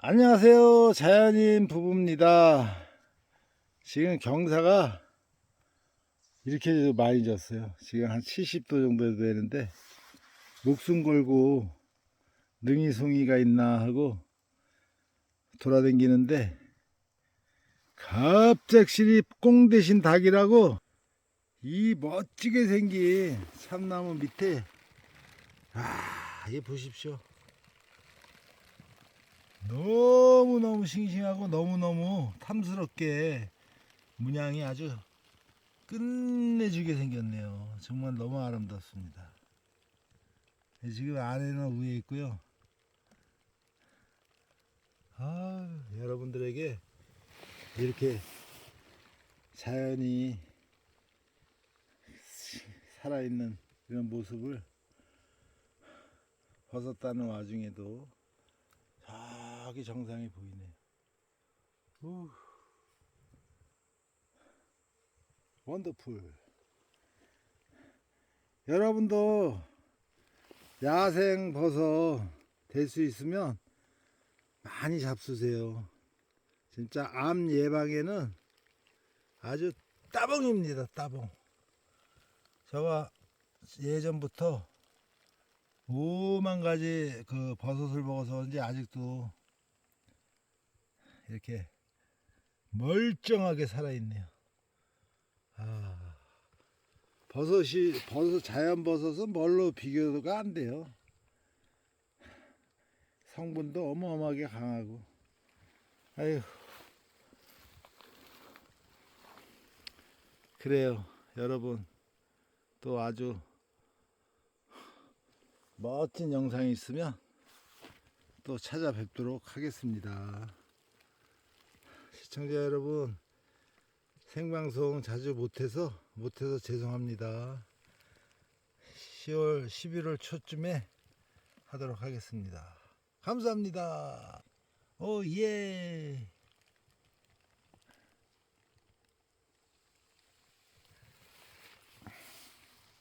안녕하세요. 자연인 부부입니다. 지금 경사가 이렇게 많이 졌어요. 지금 한 70도 정도 되는데, 목숨 걸고 능이 송이가 있나 하고 돌아다니는데, 갑작스리 꽁 대신 닭이라고 이 멋지게 생긴 참나무 밑에, 아, 얘 보십시오. 너무너무 싱싱하고 너무너무 탐스럽게 문양이 아주 끝내주게 생겼네요. 정말 너무 아름답습니다. 네, 지금 안에는 위에 있고요. 아, 여러분들에게 이렇게 자연이 살아있는 이런 모습을 벗었다는 와중에도 저기 정상이 보이네요. 우. 원더풀. 여러분도 야생 버섯 될 수 있으면 많이 잡수세요. 진짜 암 예방에는 아주 따봉입니다. 따봉. 제가 예전부터 오만 가지 그 버섯을 먹어서 그런지 아직도 이렇게 멀쩡하게 살아있네요. 아, 버섯이, 버섯, 자연 버섯은 뭘로 비교가 안 돼요. 성분도 어마어마하게 강하고. 아휴. 그래요. 여러분. 또 아주 멋진 영상이 있으면 또 찾아뵙도록 하겠습니다. 시청자 여러분, 생방송 자주 못해서, 못해서 죄송합니다. 10월, 11월 초쯤에 하도록 하겠습니다. 감사합니다. 오, 예.